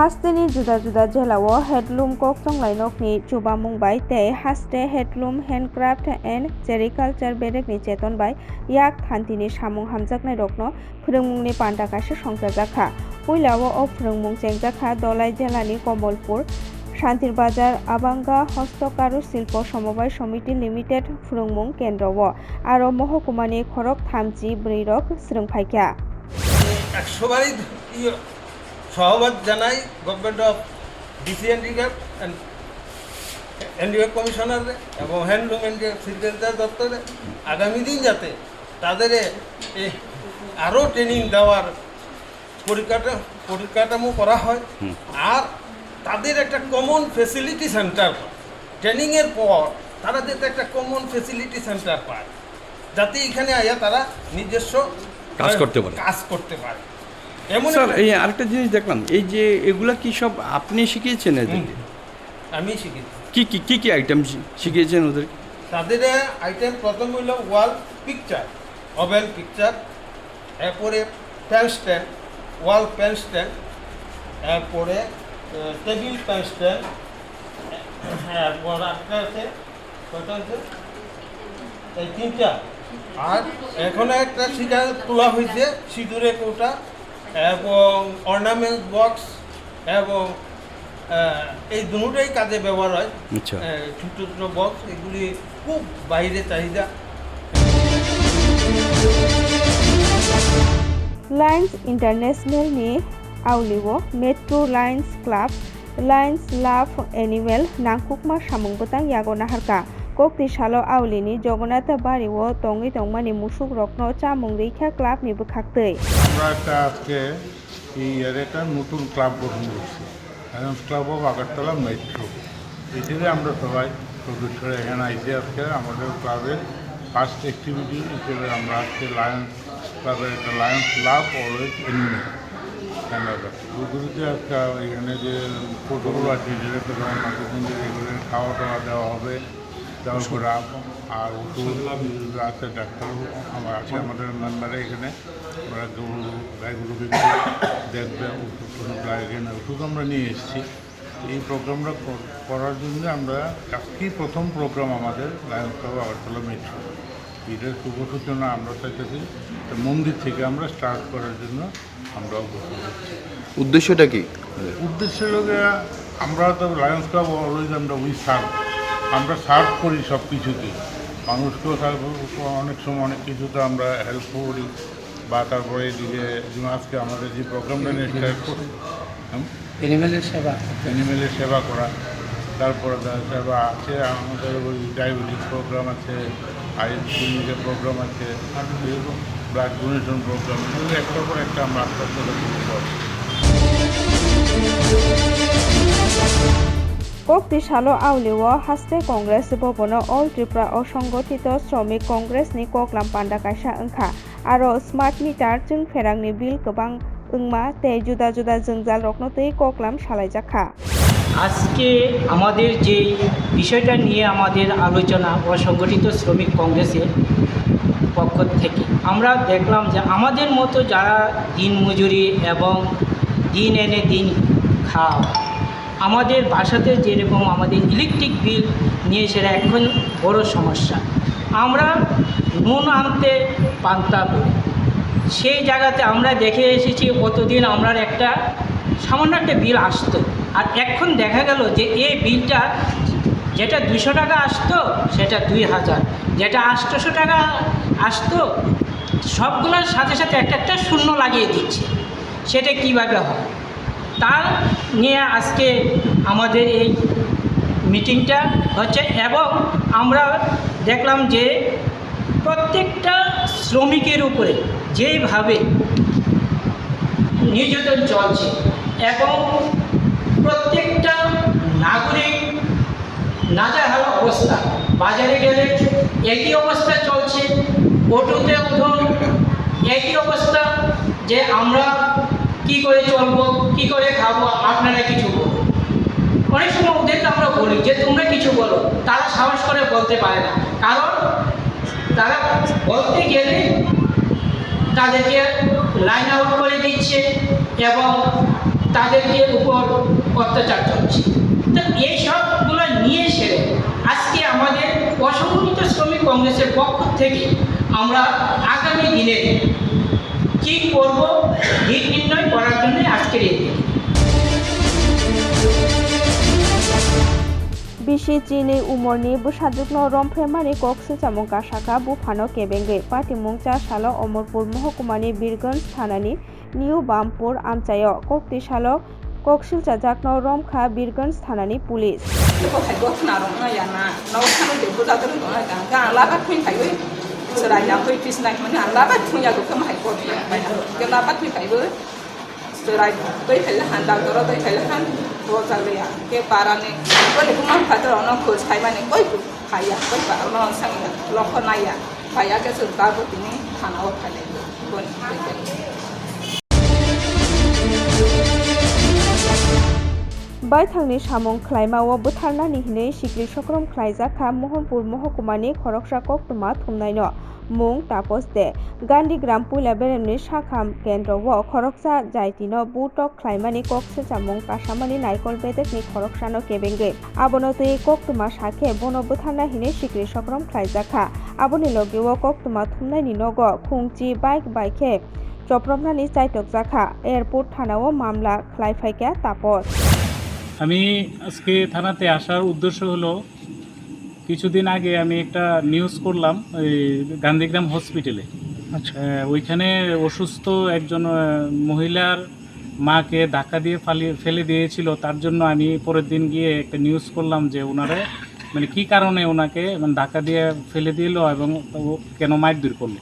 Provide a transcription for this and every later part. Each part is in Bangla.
Hasteni juda juda jelao headloom kok tonglai nokni chubamung bai tei haste headloom handcraft and sericulture bedekni cheton bai yak thantini samung hamjaknai rokno phwrwngmungni panda kaisa songchakjak puilao o phwrwngmung chengjakha dolai jelani kombolpur শান্তির বাজার আবাঙ্গা হস্তকারু শিল্প সমবায় সমিতি লিমিটেড ফুরুংমুং কেন্দ্রও আরও মহকুমানি খরক থামজি ব্রৈরক স্রংফাইকা একশোবারই ইয়ে সহবাদ জানাই government of DC handicap and handicap commissioner এবং হ্যান্ডলুম অ্যান্ড সেক্রেটারি দপ্তরে আগামী দিন যাতে তাদের আরও ট্রেনিং দেওয়ার পরিকাঠা পরিকাঠামো করা হয়। আর তাদের একটা কমন ফেসিলিটি সেন্টার ট্রেনিংয়ের পর তারা যাতে একটা কমন ফেসিলিটি সেন্টার পায়। যাতে এখানে আয়া তারা নিজস্ব কাজ করতে পারে। কাজ করতে পারে। এমন স্যার এই আরেকটা জিনিস দেখলাম এই যে এগুলা কি সব আপনি শিখিয়েছেন এদেরকে? আমি শিখেছি কি কি কি কি আইটেম শিখিয়েছেন ওদের তাদের আইটেম প্রথম হইল ওয়াল পিকচার ওভেল পিকচার এরপরে pen stand wall pen stand এরপরে টেবিল প্যান স্ট্যান্ড এরপর আছে কয়টা আছে? এই তিনটা। আর এখন একটা শিকার তোলা হয়েছে সিঁদুরে কৌটা। এবং অর্নামেন্ট বক্স এবং এই দুটোই কাজে ব্যবহার হয়। ছোট ছোট বক্স এগুলি খুব বাইরে চাহিদা। লাইন্স ইন্টারন্যাশনাল নিয়ে আউলিব metro lions club lions love animal নাংকুকমা সামুংবতাং ইয়াগনাহারকা। Kokti salo awlini jogonnatha bario tongwi tongmani musuk rokno, chamung reikha club ni bwkhaktwi আমরা একটা আজকে এই ইয়ার নতুন ক্লাব গঠন করছি। ক্লাব অফ আগরতলা মেট্রো এটাতে আমরা সবাই এখানে আইসি আজকে। আমাদের ক্লাবের ফার্স্ট অ্যাক্টিভিটি হিসেবে আমরা আজকে লায়ন্স ক্লাবের একটা lions love always animal Canada আজকে এখানে যে ফটোগুলো আছে, যেটাতে খাওয়া দাওয়া দেওয়া হবে। দেওয়ার পরে আর ওষুধ আছে ডাক্তার আমার আছে আমাদের মেম্বারে এখানে। ওরা গরু গাইগুলোকে দেখবে ওষুধ এখানে ওষুধ আমরা নিয়ে এসেছি। এই প্রোগ্রামটা কর- করার জন্য আমরা আজকেই প্রথম প্রোগ্রাম আমাদের লায়ন্স ক্লাব আগরতলা মেট্রো এটার শুভ সূচনা আমরা চাইতেছি মন্দির থেকে আমরা স্টার্ট করার জন্য আমরা উদ্দেশ্যটা কি? উদ্দেশ্য লোকে আমরা তো লায়ন্স ক্লাব অলওয়েজ আমরা উই সার্ভ আমরা সার্ভ করি সব কিছুতে। মানুষকেও সার্ভ অনেক সময় অনেক কিছুতে আমরা হেল্প করি বা তারপরে এদিকে আজকে আমাদের যে প্রোগ্রামটা নিয়ে স্টার্ট করি এনিমেলের সেবা। অ্যানিমেলের সেবা করা। তারপরে সেবা আছে আমাদের ওই ডায়াবেটিস প্রোগ্রাম আছে আইএস ক্লিনিকের প্রোগ্রাম আছে ব্লাড ডোনেশন প্রোগ্রাম এগুলো একটার পর একটা আমরা আস্তে আস্তে করে শুরু করছি শক্তিশালী আউলিও হাস্তে কংগ্রেস ভবন অল ত্রিপুরা অসংগঠিত শ্রমিক কংগ্রেস নি ককলাম পান্ডা কাইসা ওখা আর স্মার্ট মিটার চিং ফেরাং বিল গবাং উংমা তে জুদা জুদা জঞ্জাল রকনতেই ককলাম সালাই যাখা আজকে আমাদের যে বিষয়টা নিয়ে আমাদের আলোচনা অসংগঠিত শ্রমিক কংগ্রেসের পক্ষ থেকে, আমরা দেখলাম যে আমাদের মতো যারা দিন মজুরি এবং দিন এনে দিন খাওয়া আমাদের বাসাতে যেরকম আমাদের ইলেকট্রিক বিল নিয়ে সেটা এখন বড় সমস্যা। আমরা নুন আনতে পান্তা সেই জায়গাতে আমরা দেখে এসেছি, কতদিন আমরা একটা সামান্য একটা বিল আসতো। আর এখন দেখা গেল যে এই বিলটা যেটা দুশো টাকা আসতো, সেটা দুই হাজার। যেটা আটশোশো টাকা আসতো, সবগুলোর সাথে সাথে একটা একটা শূন্য লাগিয়ে দিচ্ছে। সেটা কীভাবে হয়? তার নিয়ে আজকে আমাদের এই মিটিংটা হচ্ছে এবং আমরা দেখলাম যে প্রত্যেকটা শ্রমিকের উপরে যেইভাবে নির্যাতন চলছে এবং প্রত্যেকটা নাগরিক নাজাহাল অবস্থা, বাজারে গেলে একই অবস্থা চলছে অটোতে উঠুন একই অবস্থা যে আমরা কি করে চলবো, কি করে খাব, আপনারা কিছু বলুন। অনেক সময় ওদেরকে আমরা বলি, যে তোমরা কিছু বলো, তারা সাহস করে বলতে পারে না। কারণ তারা বলতে গেলে তাদেরকে লাইন আউট করে দিচ্ছে এবং তাদেরকে উপর অত্যাচার চলছে। তো এই সবগুলো নিয়ে এসে আজকে আমাদের অসংগঠিত শ্রমিক কংগ্রেসের পক্ষ থেকে আমরা আগামী দিনে কী করব দিক নির্ণয় করার জন্য আজকের এই umorni busadukno rompremani kok suchamung kasaka bufano kebenge party mungcha salo omorpur mohkumani birgঞ্জ থানানি নিউ বামপুর আমচায় kokti salo koksilcha jakno romkha birgঞ্জ থানানি police ko kui go na rong na ya na no khano de bu da de no na ga la ba thui thai we serai na koi pis na man la ba thui ya go kam hai ko ba na ke la ba thui thai we serai koi thai la han za le ya ke para ne ko le kuma pha to no ko thai ma ne koi ku thai ya koi pa no sang ya lo ko ya pa ya ke su ta bo ti ne khana o thai le बायथांनि सामुं ख्लाइमाव बुथारनानि हिनै सिग्रि सक्रम ख्लाइजाखा महनपुर महकुमानि खरकसा कक्टमा थुमनायन मुं तापस दे गान्धी ग्राम पुला बेरेमनि साखा केन्द्रव खरकसा जायतिन बुटक ख्लाइमानि कक्से जामुं कासामानि नाइकल बेदेकनि खरकसानो केबेंगे आबनतै कक्टमा साखे बन बुथारना हिनै सिग्रि सक्रम ख्लाइजाखा आबनि लगेव कक्टमा थुमनायनि नग खुंचि बाइक बाइके চপ্রমনানি চাইটক জাখা এয়ারপোর্ট থানাও মামলা খ্লাইফাইকা তাপস আমি আজকে থানাতে আসার উদ্দেশ্য হলো কিছুদিন আগে আমি একটা নিউজ করলাম ওই গান্ধীগ্রাম হসপিটালে আচ্ছা। ওইখানে অসুস্থ একজন মহিলার মাকে ধাক্কা দিয়ে ফালিয়ে ফেলে দিয়েছিল। তার জন্য আমি পরের দিন গিয়ে একটা নিউজ করলাম যে ওনারে মানে কি কারণে ওনাকে মানে ধাক্কা দিয়ে ফেলে দিল এবং কেন মারধর করল।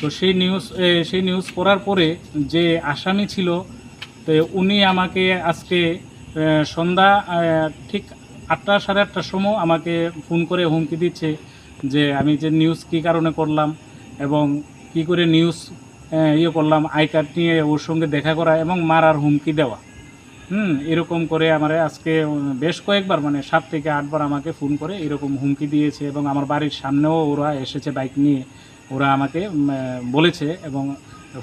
তো সেই নিউজ সেই নিউজ করার পরে যে আসামি ছিল তো উনি আমাকে আজকে সন্ধ্যা ঠিক আটটা, সাড়ে আটটার সময় আমাকে ফোন করে হুমকি দিচ্ছে যে আমি যে নিউজ কী কারণে করলাম এবং কি করে নিউজ ইয়ে করলাম, আই কার্ড নিয়ে ওর সঙ্গে দেখা করা এবং মারার হুমকি দেওয়া। হুম, এরকম করে আমার আজকে বেশ কয়েকবার মানে সাত থেকে আটবার আমাকে ফোন করে এরকম হুমকি দিয়েছে এবং আমার বাড়ির সামনেও ওরা এসেছে বাইক নিয়ে। ওরা আমাকে বলেছে এবং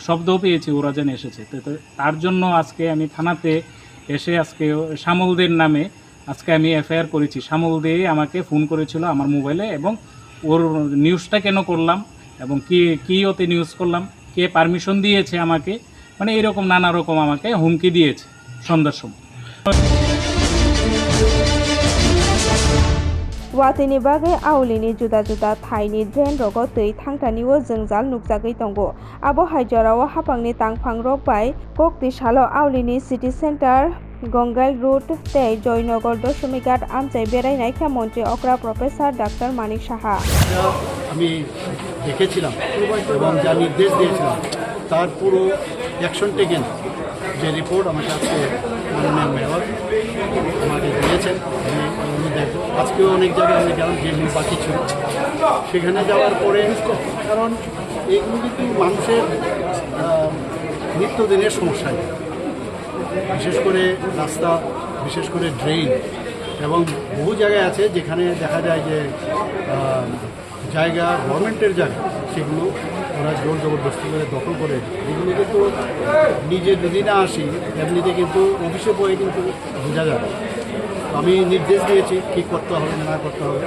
শব্দও পেয়েছি ওরা যেন এসেছে। তো তার জন্য আজকে আমি থানাতে এসে আজকে শ্যামলদের নামে আজকে আমি এফআইআর করেছি। শ্যামল দিয়ে আমাকে ফোন করেছিল আমার মোবাইলে এবং ওর নিউজটা কেন করলাম এবং কি, কী ওতে নিউজ করলাম, কে পারমিশন দিয়েছে আমাকে মানে এরকম নানা রকম আমাকে হুমকি দিয়েছে সন্ধ্যার সময়। Bagai aulini juda juda thaini drain rogo tui thangtaniwo jongjal nukjagui tongo abo haijorao hapangni tangphang rok bai kokti salo aulini city center Gangail route তে জয়নগর দশমিক ঘাট আমচাই বেড়াইনাই মন্ত্রী অকরা প্রফেসর ডাক্তার মানিক সাহা আমি দেখেছিলাম এবং যা নির্দেশ দিয়েছিলাম তার পুরো অ্যাকশন টেকেন যে রিপোর্ট আমাকে আজকে মেয়র আমাকে দিয়েছেন আজকেও অনেক জায়গায় আমি গেলাম, যেগুলো বাকি ছিল। সেখানে যাওয়ার পরে, কারণ এগুলো কিন্তু মানুষের নিত্যদিনের সমস্যা বিশেষ করে রাস্তা, বিশেষ করে ড্রেন এবং বহু জায়গায় আছে যেখানে দেখা যায় যে জায়গা, গভর্নমেন্টের জায়গা, সেগুলো ওরা জোর জবরদস্তি করে দখল করে এগুলো কিন্তু নিজে যদি না আসি, এমনিতে কিন্তু অফিসে বয়ে কিন্তু বোঝা যাবে আমি নির্দেশ দিয়েছি কী করতে হবে, না করতে হবে।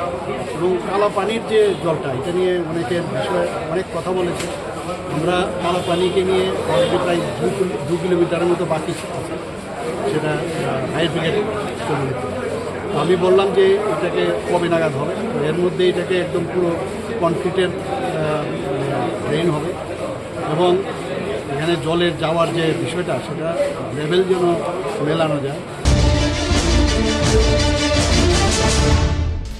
এবং কালো পানির যে জলটা, এটা নিয়ে অনেকের বিষয়ে অনেক কথা বলেছে। আমরা কালো পানিকে নিয়ে অলরেডি প্রায় দু কিলো- দু কিলোমিটারের মতো বাকি সেটা। তো আমি বললাম যে এটাকে কবে নাগাদ হবে? এর মধ্যে এটাকে একদম পুরো কনক্রিটের ড্রেন হবে। এবং এখানে জলের যাওয়ার যে বিষয়টা, সেটা লেভেল যেন মেলানো যায়।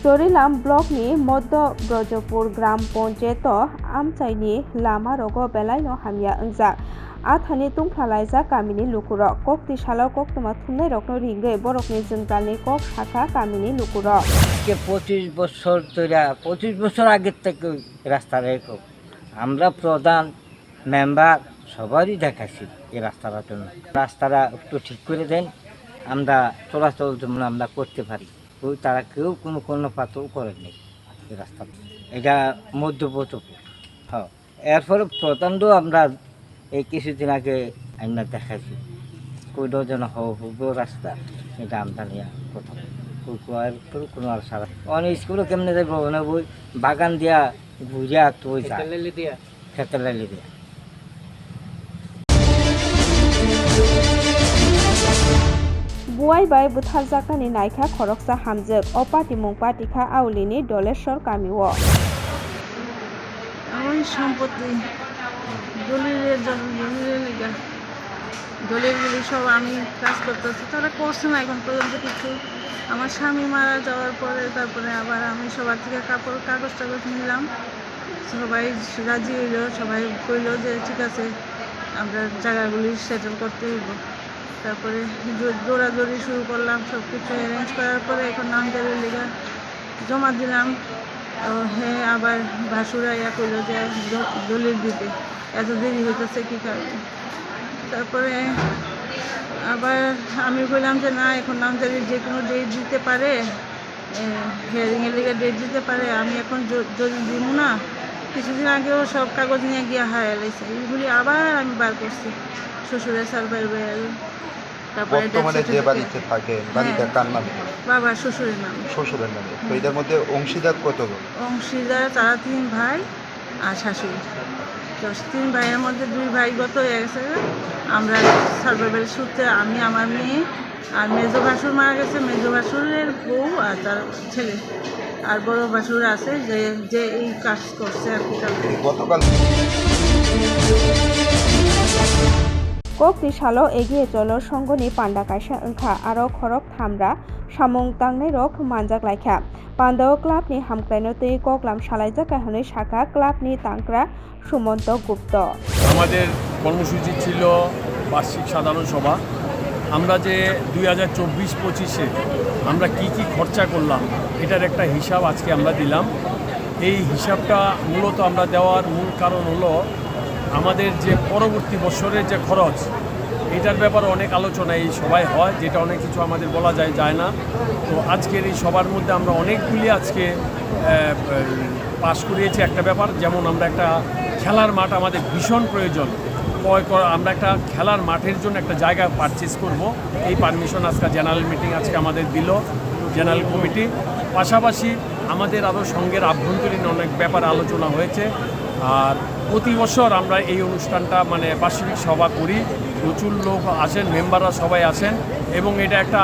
চরিলাম ব্লকনি মধ্য ব্রজপুর গ্রাম পঞ্চায়েত আমচাইনি লামা রগ বেলাইনো হামিয়া ওंgjak আথানি তুংফালাইজা Kaminey লুকুরক kokti সালাও koktuma thumnai rokno ringoi borokni jengjalni kok শাখা কামিনি আজকে পঁচিশ বছর ধরে পঁচিশ বছর আগের থেকে রাস্তা এরকম আমরা প্রধান মেম্বার সবারই দেখাচ্ছি এই রাস্তাটার জন্য। রাস্তাটা একটু ঠিক করে দেন। আমরা চলাচল যেমন আমরা করতে পারি ওই তারা কেউ কোনো কোনো পাতও করেননি এই রাস্তাটা এটা মধ্যপ্রচপুর হ্যাঁ এরপরে প্রধানও আমরা এই কিছুদিন আগে আমরা দেখাইছি কইলেও যেন হব রাস্তা এটা আমরা নিয়ে কথা কোনো আর সারা অনেক স্কুলে কেমনে যাইব? না বই বাগান দিয়া ঘুরিয়া তো খেতে লাইলে দিয়া। Buai bai buthaljaknani naikha khoroksa hamjak o patimung patikha aulini doleshwar kamiwo আমার সম্পত্তি দলিলের দলিলের লিগা দলিলগুলি সব আমি কাজ করতেছি। তারা করছে না এখন পর্যন্ত কিছু। আমার স্বামী মারা যাওয়ার পরে, তারপরে আবার আমি সবার থেকে কাপড়, কাগজ টাগজ নিলাম। সবাই রাজি হইল, সবাই কইলো যে ঠিক আছে, আমরা জায়গাগুলি সেটেল করতে হইব। তারপরে দৌড়াদৌড়ি শুরু করলাম সব কিছু অ্যারেঞ্জ করার পরে এখন নামজারির লিগা জমা দিলাম। হ্যাঁ আবার ভাসুরা ইয়া করল যে দলিল দিতে, এত দেরি হইতেছে কী কারণে? তারপরে আবার আমি বললাম যে না, এখন নামজারির যে কোনো ডেট দিতে পারে হিয়ারিংয়ের লিগে ডেট দিতে পারে, আমি এখন যদি দিব না, কিছুদিন আগেও সব কাগজ নিয়ে গিয়ে হারাই লাইছে এইগুলি আবার আমি বার করছি, শ্বশুরের সার্ভার বেল তারপরে বর্তমানে যে বাড়িতে থাকেন বাড়িটা হ্যাঁ। কার নামে? বাবা শ্বশুরের নাম। শ্বশুরের নামে। তো এদের মধ্যে অংশীদার কতজন অংশীদার তারা তিন ভাই আর শাশুড়ি। তো তিন ভাইয়ের মধ্যে দুই ভাই গত হয়ে গেছে আমরা সার্ভাইভাল সূত্রে আমি আমার মেয়ে আর মেজো ভাসুর মারা গেছে। মেজো ভাসুরের বউ আর তার ছেলে। আর বড় ভাসুর আছে যে যে এই কাজ করছে আর কি গতকাল কক ত্রিশালও এগিয়ে চল সঙ্গনি পাণ্ডা কাশা আরও খরক থামরা, সামংতাংনে রক মানজাক লাইখা পান্ডাও ক্লাবনি হামক্রাইনতে কক্লাম সালাইজা কাহনী শাখা ক্লাব ক্লাবনি তাঙ্করা সুমন্ত গুপ্ত। আমাদের কর্মসূচি ছিল বার্ষিক সাধারণ সভা। আমরা যে দুই হাজার চব্বিশ পঁচিশে আমরা কি কি খরচা করলাম, এটার একটা হিসাব আজকে আমরা দিলাম। এই হিসাবটা মূলত আমরা দেওয়ার মূল কারণ হলো আমাদের যে পরবর্তী বছরের যে খরচ, এটার ব্যাপারে অনেক আলোচনা এই সভায় হয়, যেটা অনেক কিছু আমাদের বলা যায় যায় না। তো আজকের এই সবার মধ্যে আমরা অনেকগুলি আজকে পাশ করিয়েছি একটা ব্যাপার, যেমন আমরা একটা খেলার মাঠ আমাদের ভীষণ প্রয়োজন। ক্রয় করা, আমরা একটা খেলার মাঠের জন্য একটা জায়গা পারচেস করব। এই পারমিশন আজকে জেনারেল মিটিং আজকে আমাদের দিল জেনারেল কমিটি পাশাপাশি আমাদের আরও সঙ্গের আভ্যন্তরীণ অনেক ব্যাপার আলোচনা হয়েছে। আর প্রতি বছর আমরা এই অনুষ্ঠানটা মানে বার্ষিক সভা করি। প্রচুর লোক আসেন, মেম্বাররা সবাই আসেন এবং এটা একটা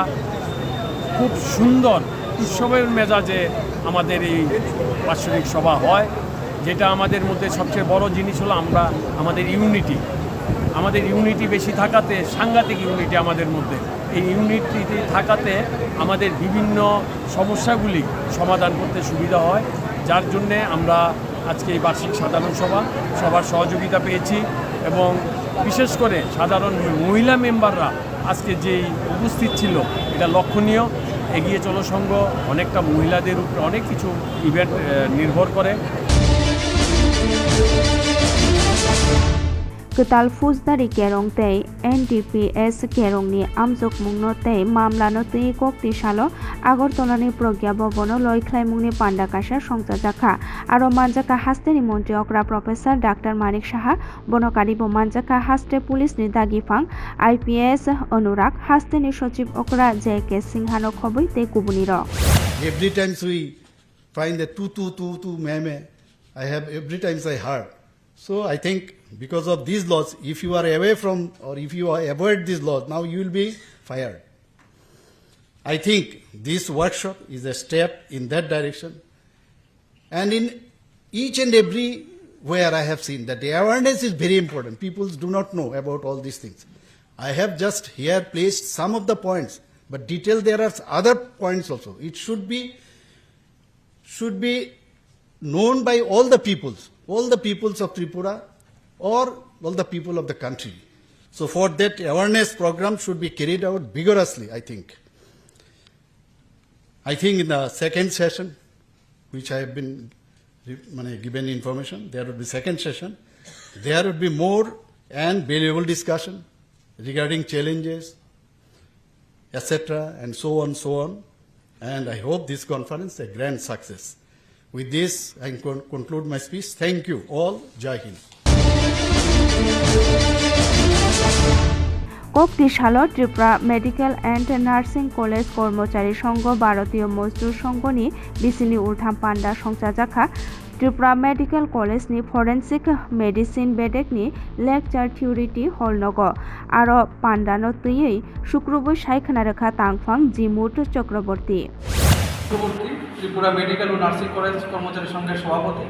খুব সুন্দর উৎসবের মেজাজে আমাদের এই বাৎসরিক সভা হয়। যেটা আমাদের মধ্যে সবচেয়ে বড় জিনিস হলো আমরা, আমাদের ইউনিটি। আমাদের ইউনিটি বেশি থাকাতে, সাংঘাতিক ইউনিটি আমাদের মধ্যে। এই ইউনিটি থাকাতে আমাদের বিভিন্ন সমস্যাগুলি সমাধান করতে সুবিধা হয়। যার জন্যে আমরা আজকে এই বার্ষিক সাধারণ সভা সবার সহযোগিতা পেয়েছি এবং বিশেষ করে সাধারণ মহিলা মেম্বাররা আজকে যেই উপস্থিত ছিল, এটা লক্ষণীয়। এগিয়ে চলো সংঘ, অনেকটা মহিলাদের উপরে অনেক কিছু ইভেন্ট নির্ভর করে। Ketal fujnari kerong tei ndps kerong ni amjok mungno tei mamla no tui kokti salo Agartala ni progya bhabono loi khlaimungni panda kaisa songchajakha aro manjaka haste ni মন্ত্রী অকরা প্রফেসর ডাক্তার মানিক সাহা বনকারী bo manjaka haste police ni dagifang ips Anurag haste ni সচিব অকরা জে কে সিংহানো খবই তে find that two, two, two, two, meh, meh. I have every times I heard. So I think because of these laws, if you are away from or if you avoid these laws, now you will be fired. I think this workshop is a step in that direction. And in each and every where I have seen that the awareness is very important. People do not know about all these things. I have just here placed some of the points, but detail there are other points also. It should be should be known by all the peoples, all the peoples of Tripura or all the people of the country. So for that awareness program should be carried out vigorously, I think. I think in the second session, which I have been given information, there would be second session, there would be more and valuable discussion regarding challenges, etc., and so on, so on. And I hope this conference a grand success. With this, I conclude my speech. Thank you all. Jai Hind. কোকটিশালত Tripura medical and nursing college Karmachari Sangh, Bharatiya Mazdoor Sangh নি, বিসিনি উর্ধাম পান্ডা সংসা জাখা। ত্রিপুরা মেডিকেল কলেজ নি, ফরেন্সিক মেডিসিন বেডেক নি, লেকচার থিউরিটি হল নগ। আরও পান্ডানো তুই শুক্রবই সাইখানা রেখা তাংফং, জিমুট চক্রবর্তী। ত্রিপুরা মেডিকেল ও নার্সিং কলেজ কর্মচারী সংঘের সভাপতি।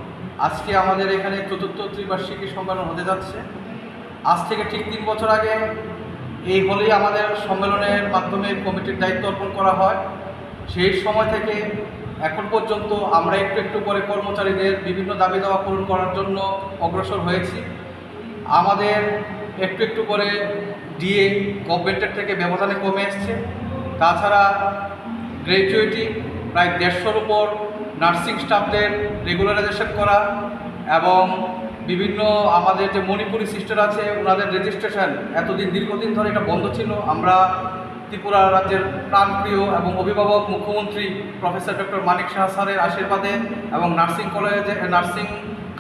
আজকে আমাদের এখানে চতুর্থ ত্রিবার্ষিকী সম্মেলন হতে যাচ্ছে। আজ থেকে ঠিক তিন বছর আগে এই হলেই আমাদের সম্মেলনের মাধ্যমে কমিটির দায়িত্ব অর্পণ করা হয়। সেই সময় থেকে এখন পর্যন্ত আমরা একটু একটু করে কর্মচারীদের বিভিন্ন দাবি দাওয়া পূরণ করার জন্য অগ্রসর হয়েছি। আমাদের একটু একটু করে ডিএ, গভর্নমেন্টের থেকে ব্যবধানে কমে এসছে। তাছাড়া গ্র্যাজুয়েটি প্রায় দেড়শোর উপর নার্সিং স্টাফদের রেগুলারাইজেশন করা এবং বিভিন্ন আমাদের যে মণিপুরি সিস্টার আছে, ওনাদের রেজিস্ট্রেশন এতদিন, দীর্ঘদিন ধরে এটা বন্ধ ছিল। আমরা ত্রিপুরা রাজ্যের প্রাণপ্রিয় এবং অভিভাবক মুখ্যমন্ত্রী প্রফেসর ডক্টর মানিক শাহ স্যারের আশীর্বাদে এবং নার্সিং কলেজে, নার্সিং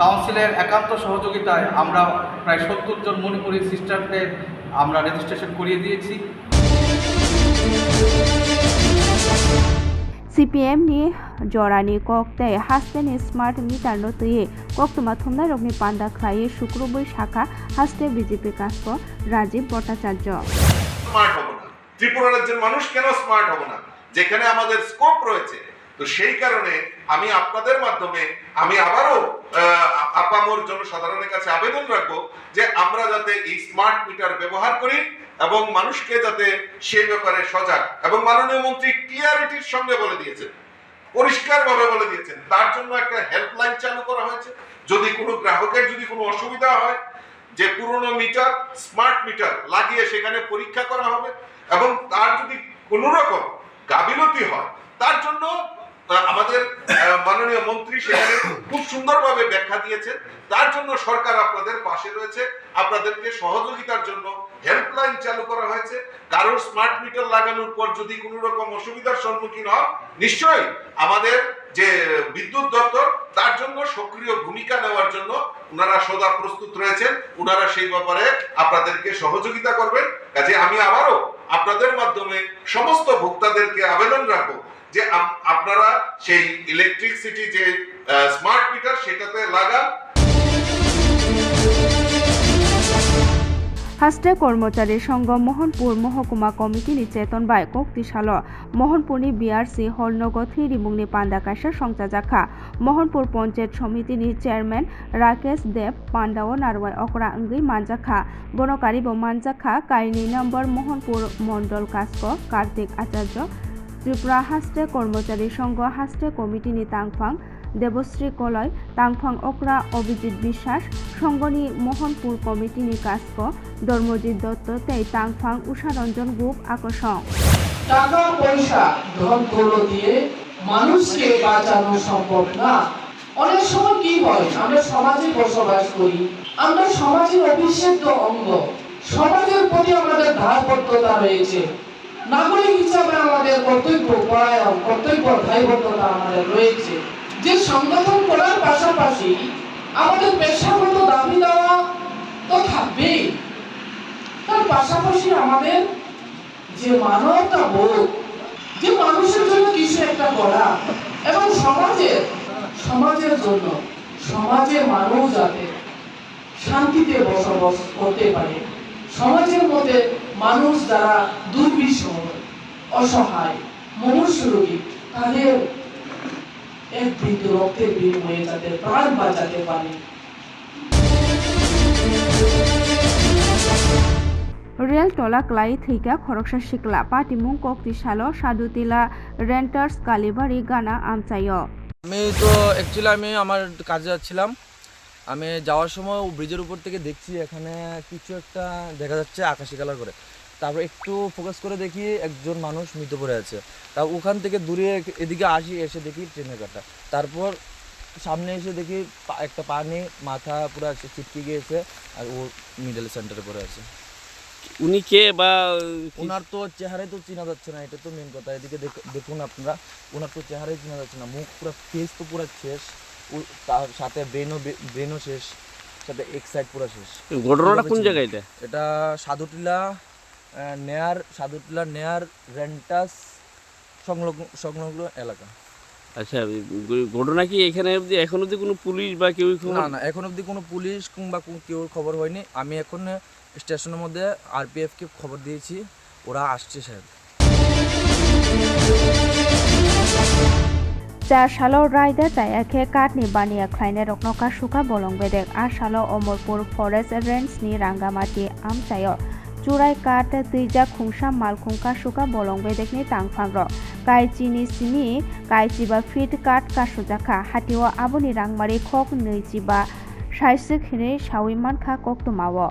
কাউন্সিলের একান্ত সহযোগিতায় আমরা প্রায় সত্তর জন মণিপুরি সিস্টারদের আমরা রেজিস্ট্রেশন করিয়ে দিয়েছি। ಸಿಪಿಎಂನಿ ಜೋರಾನಿ ಕೊಕ್ತೆ ಹಾಸ್ತೆನಿ ಸ್ಮಾರ್ಟ್ ಮಿತಾರ್ನು ತುಯಿ ಕೊಕ್ತುಮ ಥುಮ್ನ ರಗ್ನಿ ಪಾಂಡಾ ಖ್ಲಾಯಿ শুক্রবই শাখা হাসতে বিজেপি কাস্ক রাজীব ভট্টাচার্য স্মার্ট হব না ত্রিপুরা রাজ্যের মানুষ কেন স্মার্ট হব না? যেখানে আমাদের স্কোপ রয়েছে। তো সেই কারণে আমি আপনাদের মাধ্যমে, আমি আবারও জন্য সাধারণের কাছে আবেদন রাখব যে আমরা যাতে এই স্মার্ট মিটার ব্যবহার করি এবং মানুষকে যাতে সেই ব্যাপারে সজাগ এবং মাননীয় মন্ত্রী ক্লিয়ারিটির সঙ্গে বলে দিয়েছেন, পরিষ্কারভাবে বলে দিয়েছেন। তার জন্য একটা হেল্পলাইন চালু করা হয়েছে। যদি কোনো গ্রাহকের যদি কোনো অসুবিধা হয়, যে পুরনো মিটার, স্মার্ট মিটার লাগিয়ে সেখানে পরীক্ষা করা হবে এবং তার যদি কোনো রকম গাফিলতি হয়, তার জন্য আমাদের মাননীয় মন্ত্রী সেখানে খুব সুন্দরভাবে ব্যাখ্যা দিয়েছেন। তার জন্য সরকার আপনাদের পাশে রয়েছে। আপনাদেরকে সহযোগিতার জন্য হেল্পলাইন চালু করা হয়েছে। কারোর স্মার্ট মিটার লাগানোর পর যদি কোনো রকম অসুবিধার সম্মুখীন হন, নিশ্চয়ই আমাদের যে বিদ্যুৎ দপ্তর, তার জন্য সক্রিয় ভূমিকা নেওয়ার জন্য ওনারা সদা প্রস্তুত রয়েছেন। ওনারা সেই ব্যাপারে আপনাদেরকে সহযোগিতা করবেন। কাজে আমি আবারও আপনাদের মাধ্যমে সমস্ত ভোক্তাদেরকে আবেদন রাখব যে আপনারা সেই ইলেকট্রিসিটি যে স্মার্ট মিটার সেটাতে লাগান। হাসডা কর্মচারী সংঘ মোহনপুর মহকুমা কমিটি নি চেতন বাই কক্তিশাল মোহনপুরনি বিআরসি হলনগর থ্রি রিমুংনি পান্ডাকাশা সংচাজাখা মোহনপুর পঞ্চায়েত সমিতি নি চেয়ারম্যান রাকেশ দেব, পান্ডা ও নারওয়াই অকরা অঙ্গি মানজাখা। বনকারী বনকারিব মানজাখা কাইনি নম্বর মোহনপুর মন্ডল কাস্ক, কার্তিক আচার্য। ত্রিপুরা হাস্টে কর্মচারী সংঘ হাস্টে কমিটি নি তাংফাং দেবশ্রী কলয়, তাংফাং অকরা অভিজিৎ বিশ্বাস সংঘনি মোহনপুর কমিটিনি কাস্ক ধর্মজিৎ দত্ত তেই তাংফাং উষারঞ্জন গুপ আকর্ষণ। টাকা পয়সা ধন দিয়ে মানুষকে বাঁচানো সম্ভব না। অনেক সময় কি হয়, আমরা সমাজে বসবাস করি, আমরা অবিচ্ছেদ্য অঙ্গ, সমাজের প্রতি আমাদের রয়েছে। নাগরিক হিসাবে আমাদের কর্তব্য পরায়ণ, কর্তব্য দায়বদ্ধতা আমাদের রয়েছে। যে সংগঠন করার পাশাপাশি আমাদের পেশাগত দাবি দেওয়া তো থাকবেই। তার পাশাপাশি আমাদের যে মানবতা বোধ, যে মানুষের জন্য কিছু একটা করা এবং সমাজের সমাজের জন্য, সমাজের মানুষ যাতে শান্তিতে বসবাস করতে পারে, সমাজের মধ্যে মানুষ যারা দুর্বিষহ, অসহায়, মনুষ্য রোগী, তাদের এক বিন্দু রক্তের বিনিময়ে তাদের প্রাণ বাঁচাতে পারে। রেল টলা ক্লাই থৈকা খরকসা শিকলা পাটিমুং কক্তিশাল সাধুতিলা রেন্টার্স কালীবাড়ি গানা আমচায় আমি তো অ্যাকচুয়ালি আমি আমার কাজে যাচ্ছিলাম। আমি যাওয়ার সময় ব্রিজের উপর থেকে দেখছি এখানে কিছু একটা দেখা যাচ্ছে আকাশি কালার করে। তারপর একটু ফোকাস করে দেখি একজন মানুষ মৃত পড়ে আছে। তা ওখান থেকে দূরে এদিকে আসি এসে দেখি ট্রেনের কাটা তারপর সামনে এসে দেখি একটা পানি মাথা পুরো ছিটকে গিয়েছে আর ও মিডল সেন্টারে পড়ে আছে। উনি কে বা ওনার তো চেহারাই তো চেনা যাচ্ছে না এটা তো মেন কথা। এদিকে দেখুন আপনারা ওনার তো চেহারাই চেনা যাচ্ছে না। মুখ পুরো ফেস তো পুরো শেষ। তার সাথে ব্রেনও ব্রেনও শেষ সাথে এক সাইড পুরো শেষ। ঘটনাটা কোন জায়গায় এটা? এটা সাধুটিলা নেয়ার সাদুটলা নেয়ার রেন্টাস সংলগ্ন সংলগ্ন এলাকা। আচ্ছা ঘটনা কি এখানে অবধি এখন অবধি কোনো পুলিশ বা কেউ না না এখন অবধি কোনো পুলিশ কিংবা কোনো- কেউ খবর হয়নি। আমি এখন স্টেশনের মধ্যে আরপিএফকে খবর দিয়েছি। ওরা আসছে স্যার চার সালৰ ৰাইডে তায়াকে কাঠনি বানিয়া খ্লাইনে ৰকনকা সুকা বলং বেদেক আঠ সালৰ অমৰপুৰ ফৰেষ্ট ৰেঞ্জনি ৰাংগামাটি আমচায় চুৰাই কাঠ, দুইজা খুংসা মালখুংকা সুকা বলং বেদেকনি টাংফাং র। কাইচিনি সিনি কাইচিবা ফিট কাঠ কাসুজাখা হাতিও আবনি রাংমারি খক নৈচিবা সাইসিখিনি সাউইমানখা কক্তমাও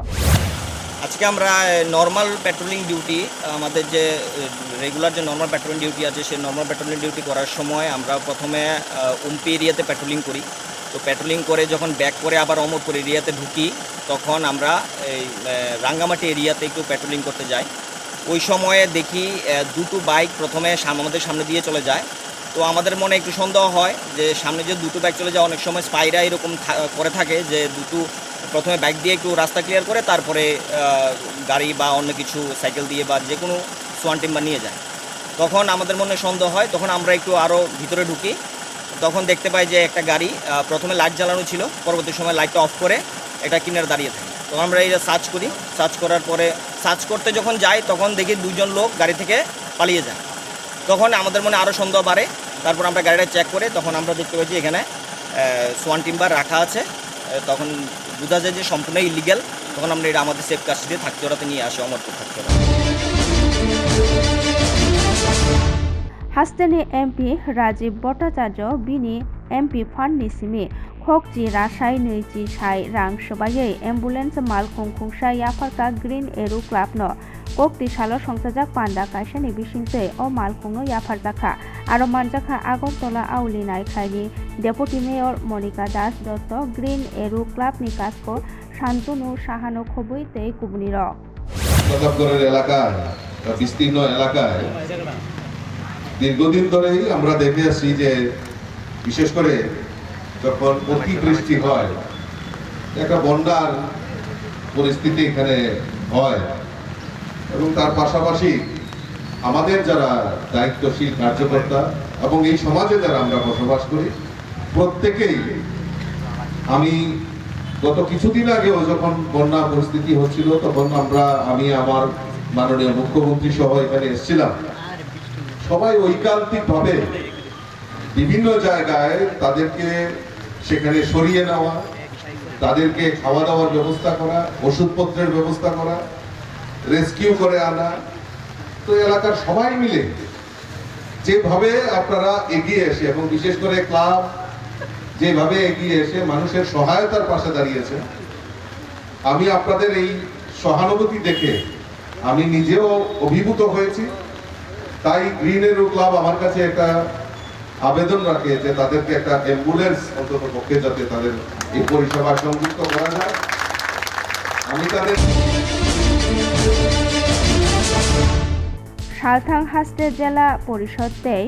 আজকে আমরা নর্মাল পেট্রোলিং ডিউটি আমাদের যে রেগুলার যে নর্মাল পেট্রোলিং ডিউটি আছে, সেই নর্মাল পেট্রোলিং ডিউটি করার সময় আমরা প্রথমে উম্পি এরিয়াতে পেট্রোলিং করি। তো পেট্রোলিং করে যখন ব্যাক করে আবার অমরপুর এরিয়াতে ঢুকি, তখন আমরা এই রাঙ্গামাটি এরিয়াতে একটু পেট্রোলিং করতে যাই। ওই সময়ে দেখি দুটো বাইক প্রথমে আমাদের সামনে দিয়ে চলে যায়। তো আমাদের মনে একটু সন্দেহ হয় যে সামনে যে দুটো বাইক চলে যায়, অনেক সময় স্পাইরা এরকম করে থাকে যে দুটো প্রথমে বাইক দিয়ে একটু রাস্তা ক্লিয়ার করে তারপরে গাড়ি বা অন্য কিছু সাইকেল দিয়ে বা যে কোনো সোয়ান টিম্বার নিয়ে যায়। তখন আমাদের মনে সন্দেহ হয়, তখন আমরা একটু আরও ভিতরে ঢুকি। তখন দেখতে পাই যে একটা গাড়ি প্রথমে লাইট জ্বালানো ছিল, পরবর্তী সময় লাইটটা অফ করে একটা কিনারে দাঁড়িয়ে থাকে। তখন আমরা এটা সার্চ করি সার্চ করার পরে সার্চ করতে যখন যাই, তখন দেখি দুজন লোক গাড়ি থেকে পালিয়ে যায়। তখন আমাদের মনে আরও সন্দেহ বাড়ে, তারপর আমরা গাড়িটা চেক করে তখন আমরা দেখতে পাচ্ছি এখানে সোয়ান টিম্বার রাখা আছে। তখন বোঝা যায় যে সম্পূর্ণ ইলিগেল তখন আমরা এটা আমাদের সেফ কাস্টডিতে থাকতে ওরাতে নিয়ে আসি অমরপুর থাকতে ওরা হাস্তেনি এমপি রাজীব ভট্টাচার্য, বিনি এমপি ফান্ডনি সিমি খকজি রাসাই নৈজি সাই রাং সবাইयै এম্বুলেন্স মাল খুংখুংসা ইয়াফারকা গ্রিন এরু ক্লাব ন ক্লাবনো kokti salo songchajak panda kaisani bisingtwi o malkhungno yafarjakha aro manjakha Agartala আউলি নাইখাইনি, deputy mayor Monika Das Dutta, green এরু ক্লাবনি কাজকো শান্তনু সাহানো খবুই তেই কুবনি রক এলাকায়, বিস্তীর্ণ এলাকায় দীর্ঘদিন ধরেই আমরা দেখে আসছি যে, বিশেষ করে যখন অতিবৃষ্টি হয়, একটা বন্যার পরিস্থিতি এখানে হয়। এবং তার পাশাপাশি আমাদের যারা দায়িত্বশীল কার্যকর্তা এবং এই সমাজে যারা আমরা বসবাস করি, প্রত্যেকেই আমি গত কিছুদিন আগেও যখন বন্যা পরিস্থিতি হচ্ছিল, তখন আমরা, আমি, আমার মাননীয় মুখ্যমন্ত্রী সহ এখানে এসেছিলাম। সবাই ঐকান্তিক ভাবে বিভিন্ন জায়গায় তাদেরকে সেখানে সরিয়ে নেওয়া, তাদেরকে খাওয়া দাওয়ার ব্যবস্থা করা, ওষুধপত্রের ব্যবস্থা করা, রেস্কিউ করে আনা। তো এলাকার সবাই মিলে যেভাবে আপনারা এগিয়ে এসে, এবং বিশেষ করে ক্লাব যেভাবে এগিয়ে এসে মানুষের সহায়তার পাশে দাঁড়িয়েছে, আমি আপনাদের এই সহানুভূতি দেখে আমি নিজেও অভিভূত হয়েছি। তাই গ্রিন এরো ক্লাব আমার কাছে একটা আবেদন রাখে যে তাদেরকে একটা অ্যাম্বুলেন্স অন্তত পক্ষে যাতে তাদের এই পরিষেবা সংযুক্ত করা যায়। আমি তাদের সালথাং হাস্তে জেলা পরিষদ তেই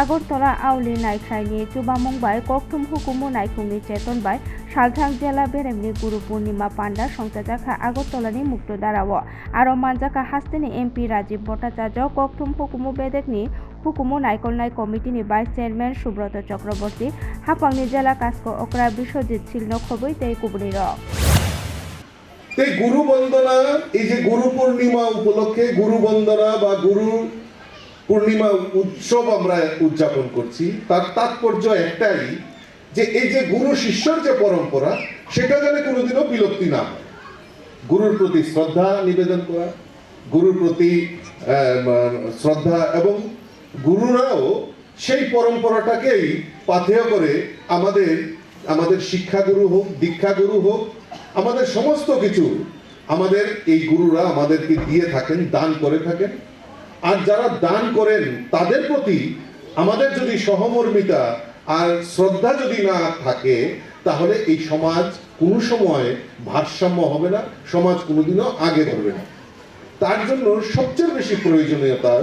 আগরতলা আউলি নাইখাইনি চুবামংবাই ককথুম হুকুমু নাইখুংনি চেতনবাই সালথাং জেলা বেরেমনি গুরু পূর্ণিমা পান্ডা সংসাজাখা আগরতলানি মুক্ত দাঁড়াও আরও মানজাখা হাস্তেনি এমপি রাজীব ভট্টাচার্য ককথুম হুকুমু বেদেকনি হুকুমু নাইকলনাই কমিটিনি ভাইস চেয়ারম্যান সুব্রত চক্রবর্তী। হাপাংনি জেলা কাস্কো অকরা বিশ্বজিৎ ছিল খবই তেই কুবনি রক এই গুরু বন্দনা, এই যে গুরু পূর্ণিমা উপলক্ষে গুরু বন্দনা বা গুরু পূর্ণিমা উৎসব আমরা উদযাপন করছি, তার তাৎপর্য একটাই যে এই যে গুরু শিষ্যর যে পরম্পরা, সেটা যেন কোনোদিনও বিলুপ্তি না। গুরুর প্রতি শ্রদ্ধা নিবেদন করা, গুরুর প্রতি শ্রদ্ধা এবং গুরুরাও সেই পরম্পরাটাকেই পাথেয় করে আমাদের আমাদের শিক্ষাগুরু হোক, দীক্ষাগুরু হোক, আমাদের সমস্ত কিছু আমাদের এই গুরুরা আমাদেরকে দিয়ে থাকেন, দান করে থাকেন আর যারা দান করেন, তাদের প্রতি আমাদের যদি সহমর্মিতা আর শ্রদ্ধা যদি না থাকে, তাহলে এই সমাজ কোনো সময় ভারসাম্য হবে না, সমাজ কোনোদিনও আগে ধরবে না। তার জন্য সবচেয়ে বেশি প্রয়োজনীয়তা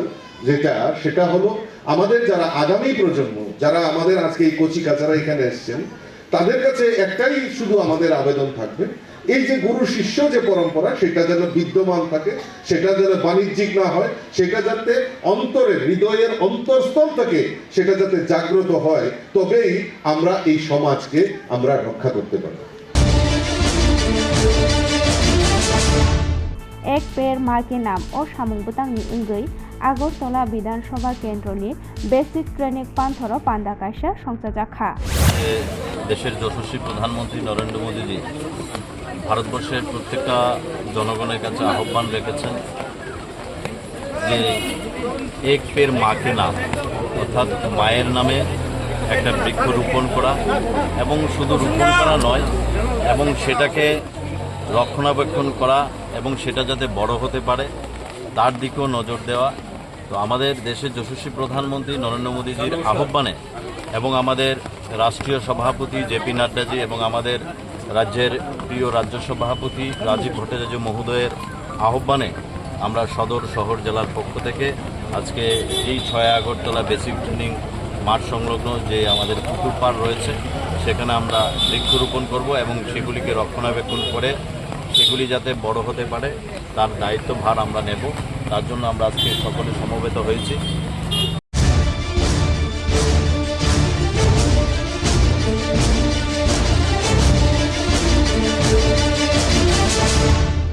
যেটা, সেটা হলো আমাদের যারা আগামী প্রজন্ম, যারা আমাদের আজকে এই কচি কাচারা এখানে এসছেন, তাদের কাছে একটাই শুধু আমাদের আবেদন থাকবে এই যে গুরু শিষ্য যে পরম্পরা সেটা যেন বিদ্যমান থাকে সেটা যেন বাণিজ্যিক না হয় সেটা যাতে অন্তরের হৃদয়ের অন্তরস্থল থেকে সেটা যাতে জাগ্রত হয় তবেই আমরা এই সমাজকে আমরা রক্ষা করতে পারব। এক পেয়ের মাকে নাম ও সামগ্রতা অনুযায়ী আগরতলা বিধানসভা কেন্দ্রলে বেসিক ট্রেনে পান্থর পান্দাকাশা সংসাজা খা দেশের যশস্বী প্রধানমন্ত্রী নরেন্দ্র মোদীজি ভারতবর্ষের প্রত্যেকটা জনগণের কাছে আহ্বান রেখেছেন যে এক পের মাকে নাম, অর্থাৎ মায়ের নামে একটা বৃক্ষ রোপণ করা এবং শুধু রোপণ করা নয়, এবং সেটাকে রক্ষণাবেক্ষণ করা এবং সেটা যাতে বড় হতে পারে, তার দিকেও নজর দেওয়া। তো আমাদের দেশের যশস্বী প্রধানমন্ত্রী নরেন্দ্র মোদীজির আহ্বানে এবং আমাদের রাষ্ট্রীয় সভাপতি জেপি নাড্ডাজি এবং আমাদের রাজ্যের প্রিয় রাজ্য সভাপতি রাজীব ভট্টাচার্য মহোদয়ের আহ্বানে আমরা সদর শহর জেলার পক্ষ থেকে আজকে এই ছয় আগরতলা বেসিক ট্রেনিং মাঠ সংলগ্ন যে আমাদের পুকুর পাড় রয়েছে, সেখানে আমরা বৃক্ষরোপণ করব এবং সেগুলিকে রক্ষণাবেক্ষণ করে সেগুলি যাতে বড় হতে পারে, তার দায়িত্বভার আমরা নেব। তার জন্য আমরা আজকে সকলে সমবেত হয়েছি।